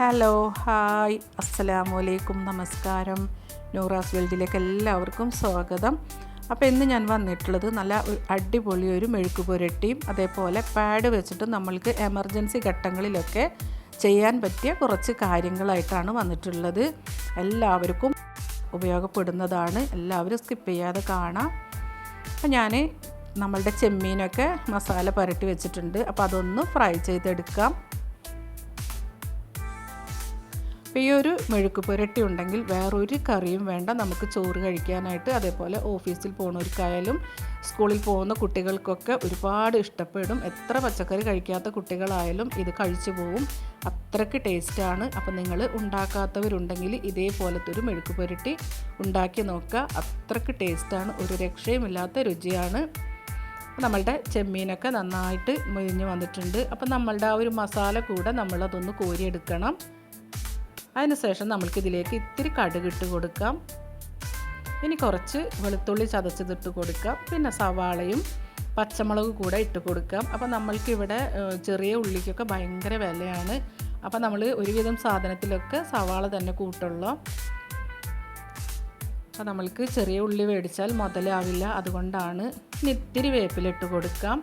Hello hi അസ്സലാമു അലൈക്കും നമസ്കാരം. നൂറാസ് വേൾഡിലേക്ക് എല്ലാവർക്കും സ്വാഗതം. അപ്പോൾ ഇന്ന് ഞാൻ വന്നിട്ടുള്ളത് നല്ല അടിപൊളി ഒരു മെഴുക്ക് പുരട്ടിയും അതേപോലെ പാഡ് വെച്ചിട്ട് നമ്മൾക്ക് എമർജൻസി ഘട്ടങ്ങളിലൊക്കെ ചെയ്യാൻ പറ്റിയ കുറച്ച് കാര്യങ്ങളായിട്ടാണ് വന്നിട്ടുള്ളത്. എല്ലാവർക്കും ഉപയോഗപ്പെടുന്നതാണ്. എല്ലാവരും സ്കിപ്പ് ചെയ്യാതെ കാണാം. അപ്പോൾ ഞാൻ നമ്മളുടെ ചെമ്മീനൊക്കെ മസാല പുരട്ടി വെച്ചിട്ടുണ്ട്. അപ്പോൾ അതൊന്ന് ഫ്രൈ ചെയ്തെടുക്കാം. ഈ ഒരു മെഴുക്ക് പുരട്ടി ഉണ്ടെങ്കിൽ വേറൊരു കറിയും വേണ്ട. നമുക്ക് ചോറ് കഴിക്കാനായിട്ട് അതേപോലെ ഓഫീസിൽ പോകുന്നവർക്കായാലും സ്കൂളിൽ പോകുന്ന കുട്ടികൾക്കൊക്കെ ഒരുപാട് ഇഷ്ടപ്പെടും. എത്ര പച്ചക്കറി കഴിക്കാത്ത കുട്ടികളായാലും ഇത് കഴിച്ചു പോകും അത്രയ്ക്ക് ടേസ്റ്റാണ് അപ്പോൾ നിങ്ങൾ ഉണ്ടാക്കാത്തവരുണ്ടെങ്കിൽ ഇതേപോലത്തെ ഒരു മെഴുക്ക് പുരട്ടി ഉണ്ടാക്കി നോക്കുക. അത്രയ്ക്ക് ടേസ്റ്റാണ് ഒരു രക്ഷയുമില്ലാത്ത രുചിയാണ്. നമ്മളുടെ ചെമ്മീനൊക്കെ നന്നായിട്ട് മുരിഞ്ഞ് വന്നിട്ടുണ്ട്. അപ്പം നമ്മളുടെ ആ ഒരു മസാല കൂടെ നമ്മളതൊന്ന് കോരിയെടുക്കണം. അതിനുശേഷം നമ്മൾക്ക് ഇതിലേക്ക് ഇത്തിരി കടുകിട്ട് കൊടുക്കാം. ഇനി കുറച്ച് വെളുത്തുള്ളി ചതച്ചതിട്ട് കൊടുക്കാം. പിന്നെ സവാളയും പച്ചമുളക് കൂടെ ഇട്ട് കൊടുക്കാം. അപ്പോൾ നമ്മൾക്കിവിടെ ചെറിയ ഉള്ളിക്കൊക്കെ ഭയങ്കര വിലയാണ്. അപ്പോൾ നമ്മൾ ഒരുവിധം സാധനത്തിലൊക്കെ സവാള തന്നെ കൂട്ടുള്ളൂ. അപ്പോൾ നമ്മൾക്ക് ചെറിയ ഉള്ളി മേടിച്ചാൽ മുതലാവില്ല. അതുകൊണ്ടാണ് ഇനി ഇത്തിരി വേപ്പിലിട്ട് കൊടുക്കാം.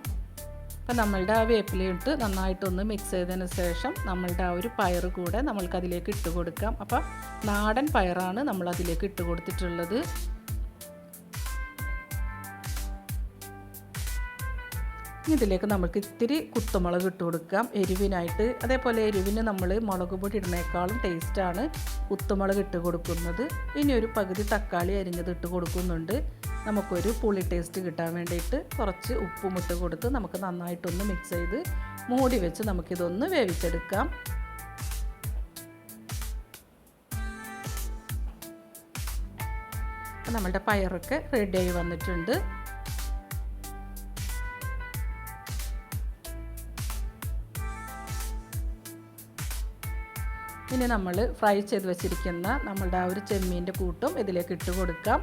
അപ്പോൾ നമ്മളുടെ ആ വേപ്പിലിട്ട് നന്നായിട്ടൊന്ന് മിക്സ് ചെയ്തതിന് ശേഷം നമ്മളുടെ ആ ഒരു പയർ കൂടെ നമ്മൾക്ക് അതിലേക്ക് ഇട്ട് കൊടുക്കാം. അപ്പം നാടൻ പയറാണ് നമ്മൾ അതിലേക്ക് ഇട്ട് കൊടുത്തിട്ടുള്ളത്. ഇതിലേക്ക് നമുക്ക് ഇത്തിരി കുത്തുമുളക് ഇട്ട് കൊടുക്കാം. എരിവിനായിട്ട് അതേപോലെ എരിവിന് നമ്മൾ മുളക് പൊടി ഇടുന്നേക്കാളും ടേസ്റ്റാണ് കുത്തുമുളക് ഇട്ട് കൊടുക്കുന്നത്. ഇനി ഒരു പകുതി തക്കാളി അരിഞ്ഞത് ഇട്ട് കൊടുക്കുന്നുണ്ട്. നമുക്കൊരു പുളി ടേസ്റ്റ് കിട്ടാൻ വേണ്ടിയിട്ട് കുറച്ച് ഉപ്പും ഇട്ട് കൊടുത്ത് നമുക്ക് നന്നായിട്ടൊന്ന് മിക്സ് ചെയ്ത് മൂടി വെച്ച് നമുക്കിതൊന്ന് വേവിച്ചെടുക്കാം. നമ്മളുടെ പയറൊക്കെ റെഡിയായി വന്നിട്ടുണ്ട്. ഇനി നമ്മൾ ഫ്രൈ ചെയ്ത് വെച്ചിരിക്കുന്ന നമ്മളുടെ ആ ഒരു ചെമ്മീന്റെ കൂട്ടും ഇതിലേക്ക് ഇട്ട് കൊടുക്കാം.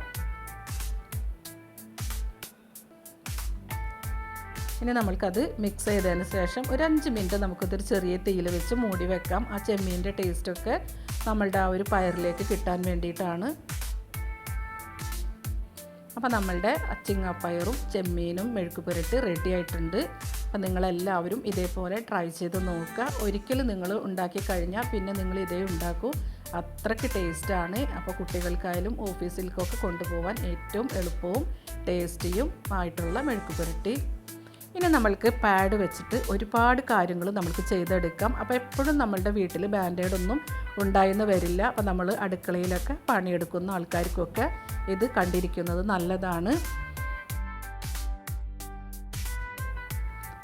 ഇനി നമ്മൾക്കത് മിക്സ് ചെയ്തതിന് ശേഷം ഒരു അഞ്ച് മിനിറ്റ് നമുക്കതൊരു ചെറിയ തീയിൽ വെച്ച് മൂടി വെക്കാം. ആ ചെമ്മീന്റെ ടേസ്റ്റൊക്കെ നമ്മളുടെ ആ ഒരു പയറിലേക്ക് കിട്ടാൻ വേണ്ടിയിട്ടാണ്. അപ്പോൾ നമ്മളുടെ അച്ചിങ്ങാപ്പയറും ചെമ്മീനും മെഴുക്ക് പുരട്ടി റെഡി ആയിട്ടുണ്ട്. അപ്പോൾ നിങ്ങളെല്ലാവരും ഇതേപോലെ ട്രൈ ചെയ്ത് നോക്കുക. ഒരിക്കലും നിങ്ങൾ ഉണ്ടാക്കി കഴിഞ്ഞാൽ പിന്നെ നിങ്ങൾ ഇതേ ഉണ്ടാക്കൂ. അത്രയ്ക്ക് ടേസ്റ്റാണ് അപ്പോൾ കുട്ടികൾക്കായാലും ഓഫീസിലേക്കൊക്കെ കൊണ്ടുപോകാൻ ഏറ്റവും എളുപ്പവും ടേസ്റ്റിയും ആയിട്ടുള്ള മെഴുക്ക് പുരട്ടി ഇനി നമ്മൾക്ക് പാഡ് വെച്ചിട്ട് ഒരുപാട് കാര്യങ്ങൾ നമുക്ക് ചെയ്തെടുക്കാം. അപ്പോൾ എപ്പോഴും നമ്മളുടെ വീട്ടിൽ ബാൻഡേഡ് ഒന്നും ഉണ്ടായെന്ന് വരില്ല. അപ്പോൾ നമ്മൾ അടുക്കളയിലൊക്കെ പണിയെടുക്കുന്ന ആൾക്കാർക്കൊക്കെ ഇത് കണ്ടിരിക്കുന്നത് നല്ലതാണ്.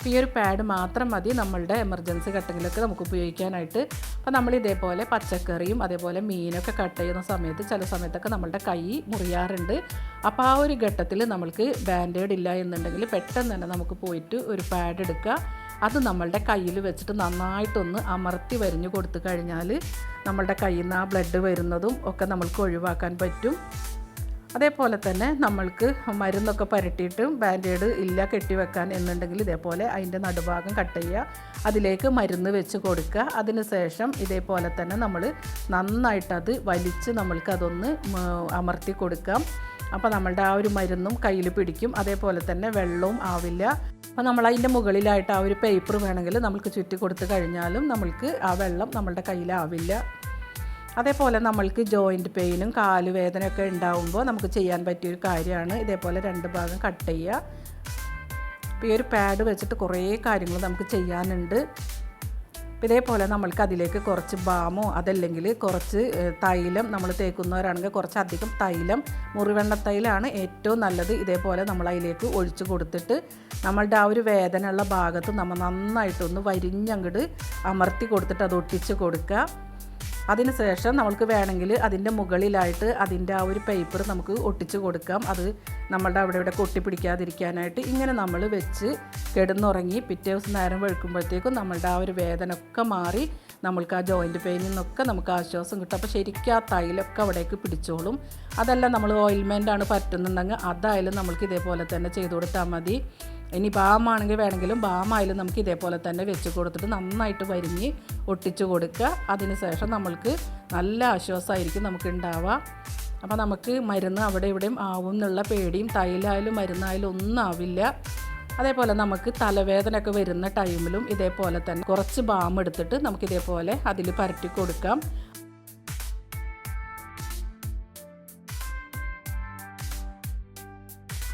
ഈ ഒരു പാഡ് മാത്രം മതി നമ്മളുടെ എമർജൻസി ഘട്ടങ്ങളിലൊക്കെ നമുക്ക് ഉപയോഗിക്കാനായിട്ട്. അപ്പോൾ നമ്മൾ ഇതേപോലെ പച്ചക്കറിയും അതേപോലെ മീനൊക്കെ കട്ട് ചെയ്യുന്ന സമയത്ത് ചില സമയത്തൊക്കെ നമ്മളുടെ കൈ മുറിയാറുണ്ട്. അപ്പോൾ ആ ഒരു ഘട്ടത്തിൽ നമ്മൾക്ക് ബാൻഡേഡ് ഇല്ല എന്നുണ്ടെങ്കിൽ പെട്ടെന്ന് തന്നെ നമുക്ക് പോയിട്ട് ഒരു പാഡ് എടുക്കുക. അത് നമ്മളുടെ കയ്യിൽ വെച്ചിട്ട് നന്നായിട്ടൊന്ന് അമർത്തി വരിഞ്ഞു കൊടുത്തു കഴിഞ്ഞാൽ നമ്മളുടെ കയ്യിൽ നിന്ന് ആ ബ്ലഡ് വരുന്നതും ഒക്കെ നമ്മൾക്ക് ഒഴിവാക്കാൻ പറ്റും. അതേപോലെ തന്നെ നമ്മൾക്ക് മരുന്നൊക്കെ പുരട്ടിയിട്ട് ബാൻഡേഡ് ഇല്ല കെട്ടിവെക്കാൻ എന്നുണ്ടെങ്കിൽ ഇതേപോലെ അതിന്റെ നടുഭാഗം കട്ട് ചെയ്യുക. അതിലേക്ക് മരുന്ന് വെച്ച് കൊടുക്കുക. അതിനുശേഷം ഇതേപോലെ തന്നെ നമ്മൾ നന്നായിട്ടത് വലിച്ച് നമ്മൾക്ക് അതൊന്ന് അമർത്തി കൊടുക്കാം അപ്പോൾ നമ്മളുടെ ആ ഒരു മരുന്നും കയ്യിൽ പിടിക്കും. അതേപോലെ തന്നെ വെള്ളവും ആവില്ല. അപ്പോൾ നമ്മൾ അതിന്റെ മുകളിലായിട്ട് ആ ഒരു പേപ്പർ വേണമെങ്കിൽ നമ്മൾക്ക് ചുറ്റി കൊടുത്തു കഴിഞ്ഞാലും നമ്മൾക്ക് ആ വെള്ളം നമ്മളുടെ കയ്യിലാവില്ല അതേപോലെ നമ്മൾക്ക് ജോയിന്റ് പെയിനും കാലുവേദനയൊക്കെ ഉണ്ടാവുമ്പോൾ നമുക്ക് ചെയ്യാൻ പറ്റിയൊരു കാര്യമാണ്. ഇതേപോലെ രണ്ട് ഭാഗം കട്ട് ചെയ്യുക. അപ്പോൾ ഈ ഒരു പാഡ് വെച്ചിട്ട് കുറേ കാര്യങ്ങൾ നമുക്ക് ചെയ്യാനുണ്ട്. ഇതേപോലെ നമ്മൾക്ക് അതിലേക്ക് കുറച്ച് ബാമോ അതല്ലെങ്കിൽ കുറച്ച് തൈലം നമ്മൾ തേക്കുന്നവരാണെങ്കിൽ കുറച്ചധികം തൈലം മുറിവെണ്ണ തൈലാണ് ഏറ്റവും നല്ലത്. ഇതേപോലെ നമ്മൾ അതിലേക്ക് ഒഴിച്ചു കൊടുത്തിട്ട് നമ്മളുടെ ആ ഒരു വേദനയുള്ള ഭാഗത്ത് നമ്മൾ നന്നായിട്ടൊന്ന് വരിഞ്ഞങ്ങട് അമർത്തി കൊടുത്തിട്ട് അത് ഒട്ടിച്ച് കൊടുക്കുക. അതിനുശേഷം നമുക്ക് വേണമെങ്കിൽ അതിന്റെ മുകളിലായിട്ട് അതിന്റെ ആ ഒരു പേപ്പർ നമുക്ക് ഒട്ടിച്ച് കൊടുക്കാം. അത് നമ്മളുടെ അവിടെ ഇവിടെ കൊട്ടിപ്പിടിക്കാതിരിക്കാനായിട്ട് ഇങ്ങനെ നമ്മൾ വെച്ച് കിടന്നുറങ്ങി പിറ്റേ ദിവസം നേരം വെളുക്കുമ്പോഴത്തേക്കും നമ്മളുടെ ആ ഒരു വേദന ഒക്കെ മാറി നമ്മൾക്ക് ആ ജോയിന്റ് പെയിനിൽ നിന്നൊക്കെ നമുക്ക് ആശ്വാസം കിട്ടും. അപ്പോൾ ശരിക്കും ആ തൈലൊക്കെ അവിടേക്ക് പിടിച്ചോളും. അതെല്ലാം നമ്മൾ ഓയിൽമെന്റ് ആണ് പറ്റുന്നുണ്ടെങ്കിൽ അതായാലും നമുക്ക് ഇതേപോലെ തന്നെ ചെയ്തു കൊടുത്താൽ മതി. ഇനി ബാമാണെങ്കിൽ വേണമെങ്കിലും ബാമായാലും നമുക്ക് ഇതേപോലെ തന്നെ വെച്ച് കൊടുത്തിട്ട് നന്നായിട്ട് വരിഞ്ഞ് ഒട്ടിച്ചു കൊടുക്കുക. അതിന് ശേഷം നമ്മൾക്ക് നല്ല ആശ്വാസമായിരിക്കും നമുക്ക് ഉണ്ടാവുക. അപ്പോൾ നമുക്ക് മരുന്ന് അവിടെ ഇവിടെയും ആവും എന്നുള്ള പേടിയും തൈലായാലും മരുന്നായാലും ഒന്നും ആവില്ല. അതേപോലെ നമുക്ക് തലവേദനയൊക്കെ വരുന്ന ടൈമിലും ഇതേപോലെ തന്നെ കുറച്ച് ബാം എടുത്തിട്ട് നമുക്ക് ഇതേപോലെ അതിൽ പരട്ടി കൊടുക്കാം.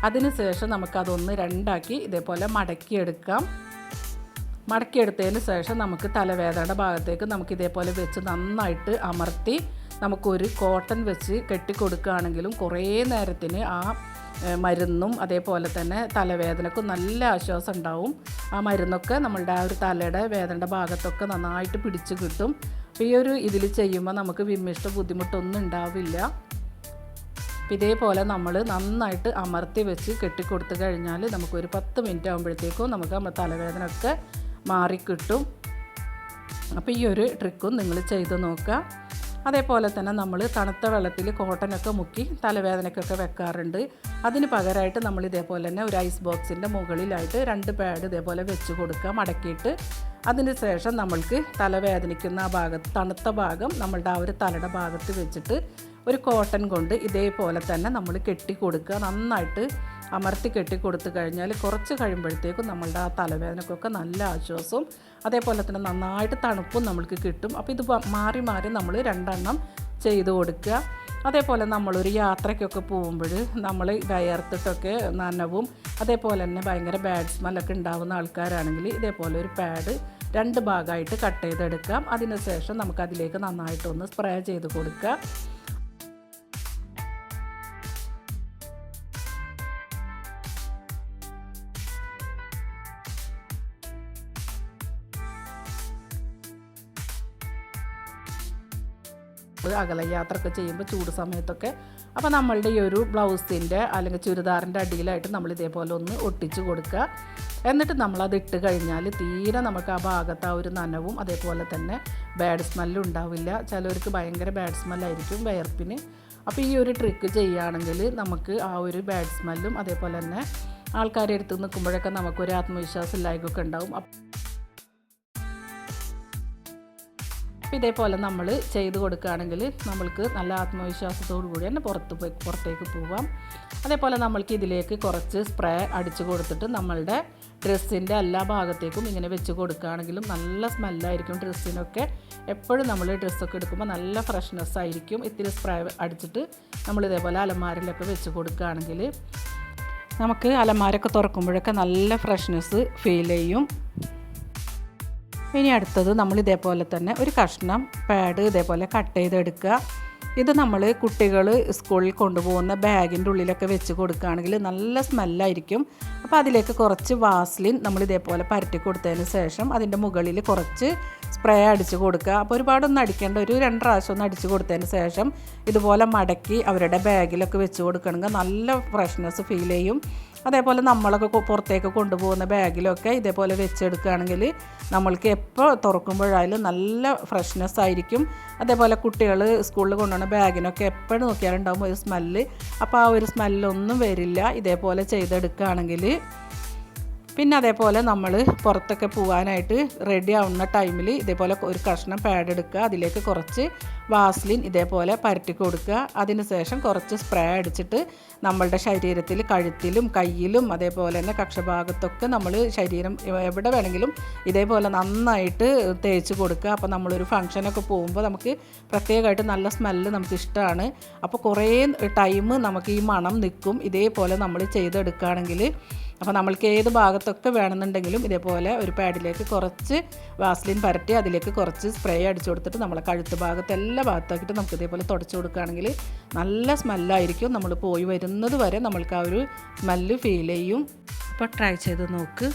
അതിനുശേഷം നമുക്കതൊന്ന് രണ്ടാക്കി ഇതേപോലെ മടക്കിയെടുക്കാം. മടക്കിയെടുത്തതിന് ശേഷം നമുക്ക് തലവേദനയുടെ ഭാഗത്തേക്ക് നമുക്ക് ഇതേപോലെ വെച്ച് നന്നായിട്ട് അമർത്തി നമുക്കൊരു കോട്ടൺ വെച്ച് കെട്ടിക്കൊടുക്കുകയാണെങ്കിലും കുറേ നേരത്തിന് ആ മരുന്നും അതേപോലെ തന്നെ തലവേദനക്കും നല്ല ആശ്വാസം ഉണ്ടാവും. ആ മരുന്നൊക്കെ നമ്മളുടെ ആ ഒരു തലയുടെ വേദനയുടെ ഭാഗത്തൊക്കെ നന്നായിട്ട് പിടിച്ച് കിട്ടും. ഈ ഒരു ഇതിൽ ചെയ്യുമ്പോൾ നമുക്ക് വിമ്മിഷ്ട ബുദ്ധിമുട്ടൊന്നും ഉണ്ടാവില്ല. ഇതേപോലെ നമ്മൾ നന്നായിട്ട് അമർത്തി വെച്ച് കെട്ടിക്കൊടുത്തു കഴിഞ്ഞാൽ നമുക്കൊരു പത്ത് മിനിറ്റ് ആകുമ്പോഴത്തേക്കും നമുക്ക് നമ്മുടെ തലവേദന ഒക്കെ മാറിക്കിട്ടും. അപ്പോൾ ഈ ഒരു ട്രിക്കും നിങ്ങൾ ചെയ്ത് നോക്കുക അതേപോലെ തന്നെ നമ്മൾ തണുത്ത വെള്ളത്തിൽ കോട്ടനൊക്കെ മുക്കി തലവേദനയ്ക്കൊക്കെ വെക്കാറുണ്ട്. അതിന് പകരമായിട്ട് നമ്മൾ ഇതേപോലെ തന്നെ ഒരു ഐസ് ബോക്സിന്റെ മുകളിലായിട്ട് രണ്ട് പാഡ് ഇതേപോലെ വെച്ച് കൊടുക്കുക മടക്കിയിട്ട്. അതിന് ശേഷം നമ്മൾക്ക് തലവേദനിക്കുന്ന ആ ഭാഗത്ത് തണുത്ത ഭാഗം നമ്മളുടെ ആ ഒരു തലയുടെ ഭാഗത്ത് വെച്ചിട്ട് ഒരു കോട്ടൺ കൊണ്ട് ഇതേപോലെ തന്നെ നമ്മൾ കെട്ടി കൊടുക്കുക നന്നായിട്ട് അമർത്തി കെട്ടി കൊടുത്തു കഴിഞ്ഞാൽ കുറച്ച് കഴിയുമ്പോഴത്തേക്കും നമ്മളുടെ ആ തലവേദനക്കൊക്കെ നല്ല ആശ്വാസവും അതേപോലെ തന്നെ നന്നായിട്ട് തണുപ്പും നമ്മൾക്ക് കിട്ടും. അപ്പോൾ ഇത് മാറി മാറി നമ്മൾ രണ്ടെണ്ണം ചെയ്തു കൊടുക്കുക. അതേപോലെ നമ്മളൊരു യാത്രയ്ക്കൊക്കെ പോകുമ്പോൾ നമ്മൾ വയർത്തിട്ടൊക്കെ നനവും. അതേപോലെ തന്നെ ഭയങ്കര ബാഡ് സ്മെല്ലൊക്കെ ഉണ്ടാവുന്ന ആൾക്കാരാണെങ്കിൽ ഇതേപോലെ ഒരു പാഡ് രണ്ട് ഭാഗമായിട്ട് കട്ട് ചെയ്തെടുക്കാം. അതിനുശേഷം നമുക്കതിലേക്ക് നന്നായിട്ടൊന്ന് സ്പ്രേ ചെയ്ത് കൊടുക്കുക. അകല യാത്രയൊക്കെ ചെയ്യുമ്പോൾ ചൂട് സമയത്തൊക്കെ. അപ്പോൾ നമ്മളുടെ ഈ ഒരു ബ്ലൗസിന്റെ അല്ലെങ്കിൽ ചുരിദാറിന്റെ അടിയിലായിട്ട് നമ്മൾ ഇതേപോലെ ഒന്ന് ഒട്ടിച്ച് കൊടുക്കുക. എന്നിട്ട് നമ്മളത് ഇട്ട് കഴിഞ്ഞാൽ തീരെ നമുക്ക് ആ ഭാഗത്ത് ആ ഒരു നനവും അതേപോലെ തന്നെ ബാഡ് സ്മെല്ലും ഉണ്ടാവില്ല. ചിലവർക്ക് ഭയങ്കര ബാഡ് സ്മെല്ലായിരിക്കും വയർപ്പിന് അപ്പോൾ ഈ ഒരു ട്രിക്ക് ചെയ്യുകയാണെങ്കിൽ നമുക്ക് ആ ഒരു ബാഡ് സ്മെല്ലും അതേപോലെ തന്നെ ആൾക്കാരെ അടുത്ത് നിൽക്കുമ്പോഴൊക്കെ നമുക്കൊരു ആത്മവിശ്വാസം ഇല്ലായ്മയൊക്കെ ഉണ്ടാവും. അപ്പോൾ ഇതേപോലെ നമ്മൾ ചെയ്ത് കൊടുക്കുകയാണെങ്കിൽ നമ്മൾക്ക് നല്ല ആത്മവിശ്വാസത്തോടു കൂടി തന്നെ പുറത്ത് പോയി പുറത്തേക്ക് പോവാം. അതേപോലെ നമ്മൾക്ക് ഇതിലേക്ക് കുറച്ച് സ്പ്രേ അടിച്ച് കൊടുത്തിട്ട് നമ്മളുടെ ഡ്രസ്സിന്റെ എല്ലാ ഭാഗത്തേക്കും ഇങ്ങനെ വെച്ച് കൊടുക്കുകയാണെങ്കിലും നല്ല സ്മെല്ലായിരിക്കും ഡ്രസ്സിനൊക്കെ. എപ്പോഴും നമ്മൾ ഡ്രസ്സൊക്കെ എടുക്കുമ്പോൾ നല്ല ഫ്രഷ്നെസ് ആയിരിക്കും. ഇത്തിരി സ്പ്രേ അടിച്ചിട്ട് നമ്മൾ ഇതേപോലെ അലമാരിലൊക്കെ വെച്ച് കൊടുക്കുകയാണെങ്കിൽ നമുക്ക് അലമാരൊക്കെ തുറക്കുമ്പോഴൊക്കെ നല്ല ഫ്രഷ്നെസ് ഫീൽ ചെയ്യും. ഇനി അടുത്തത് നമ്മൾ ഇതേപോലെ തന്നെ ഒരു കഷ്ണം പാഡ് ഇതേപോലെ കട്ട് ചെയ്തെടുക്കുക. ഇത് നമ്മൾ കുട്ടികൾ സ്കൂളിൽ കൊണ്ടുപോകുന്ന ബാഗിന്റെ ഉള്ളിലൊക്കെ വെച്ച് കൊടുക്കുകയാണെങ്കിൽ നല്ല സ്മെല്ലായിരിക്കും അപ്പോൾ അതിലേക്ക് കുറച്ച് വാസ്ലിൻ നമ്മൾ ഇതേപോലെ പരറ്റി കൊടുത്തതിന് ശേഷം അതിന്റെ മുകളിൽ കുറച്ച് സ്പ്രേ അടിച്ച് കൊടുക്കുക. അപ്പോൾ ഒരുപാടൊന്നും അടിക്കേണ്ട ഒരു രണ്ട് പ്രാവശ്യം ഒന്ന് അടിച്ച് കൊടുത്തതിന് ശേഷം ഇതുപോലെ മടക്കി അവരുടെ ബാഗിലൊക്കെ വെച്ച് കൊടുക്കണമെങ്കിൽ നല്ല ഫ്രഷ്നെസ് ഫീൽ ചെയ്യും. അതേപോലെ നമ്മളൊക്കെ പുറത്തേക്ക് കൊണ്ടുപോകുന്ന ബാഗിലൊക്കെ ഇതേപോലെ വെച്ചെടുക്കുകയാണെങ്കിൽ നമ്മൾക്ക് എപ്പോൾ തുറക്കുമ്പോഴായാലും നല്ല ഫ്രഷ്നെസ് ആയിരിക്കും. അതേപോലെ കുട്ടികൾ സ്കൂളിൽ കൊണ്ടുപോകുന്ന ബാഗിനൊക്കെ എപ്പോഴും നോക്കിയാലുണ്ടാകുമ്പോൾ ഒരു സ്മെല്ല് അപ്പോൾ ആ ഒരു സ്മെല്ലൊന്നും വരില്ല. ഇതേപോലെ ചെയ്തെടുക്കുകയാണെങ്കിൽ പിന്നെ അതേപോലെ നമ്മൾ പുറത്തൊക്കെ പോകാനായിട്ട് റെഡി ആവുന്ന ടൈമിൽ ഇതേപോലെ ഒരു കഷ്ണം പാഡ് എടുക്കുക. അതിലേക്ക് കുറച്ച് വാസ്ലിൻ ഇതേപോലെ പരട്ടി കൊടുക്കുക. അതിനുശേഷം കുറച്ച് സ്പ്രേ അടിച്ചിട്ട് നമ്മളുടെ ശരീരത്തിൽ കഴുത്തിലും കയ്യിലും അതേപോലെ തന്നെ കക്ഷഭാഗത്തൊക്കെ നമ്മൾ ശരീരം എവിടെ വേണമെങ്കിലും ഇതേപോലെ നന്നായിട്ട് തേച്ച് കൊടുക്കുക. അപ്പോൾ നമ്മളൊരു ഫംഗ്ഷനൊക്കെ പോകുമ്പോൾ നമുക്ക് പ്രത്യേകമായിട്ട് നല്ല സ്മെല്ല് നമുക്ക് ഇഷ്ടമാണ് അപ്പോൾ കുറേ ടൈം നമുക്ക് ഈ മണം നിൽക്കും. ഇതേപോലെ നമ്മൾ ചെയ്തെടുക്കുകയാണെങ്കിൽ അപ്പോൾ നമ്മൾക്ക് ഏത് ഭാഗത്തൊക്കെ വേണമെന്നുണ്ടെങ്കിലും ഇതേപോലെ ഒരു പാഡിലേക്ക് കുറച്ച് വാസ്ലിൻ പരട്ടി അതിലേക്ക് കുറച്ച് സ്പ്രേ അടിച്ചു കൊടുത്തിട്ട് നമ്മളെ കഴുത്ത് ഭാഗത്ത് എല്ലാ ഭാഗത്താക്കിയിട്ട് നമുക്ക് ഇതേപോലെ തുടച്ചു കൊടുക്കുകയാണെങ്കിൽ നല്ല സ്മെല്ലായിരിക്കും. നമ്മൾ പോയി വരുന്നത് വരെ നമ്മൾക്ക് ആ ഒരു സ്മെല്ല് ഫീൽ ചെയ്യും. അപ്പോൾ ട്രൈ ചെയ്ത് നോക്ക്.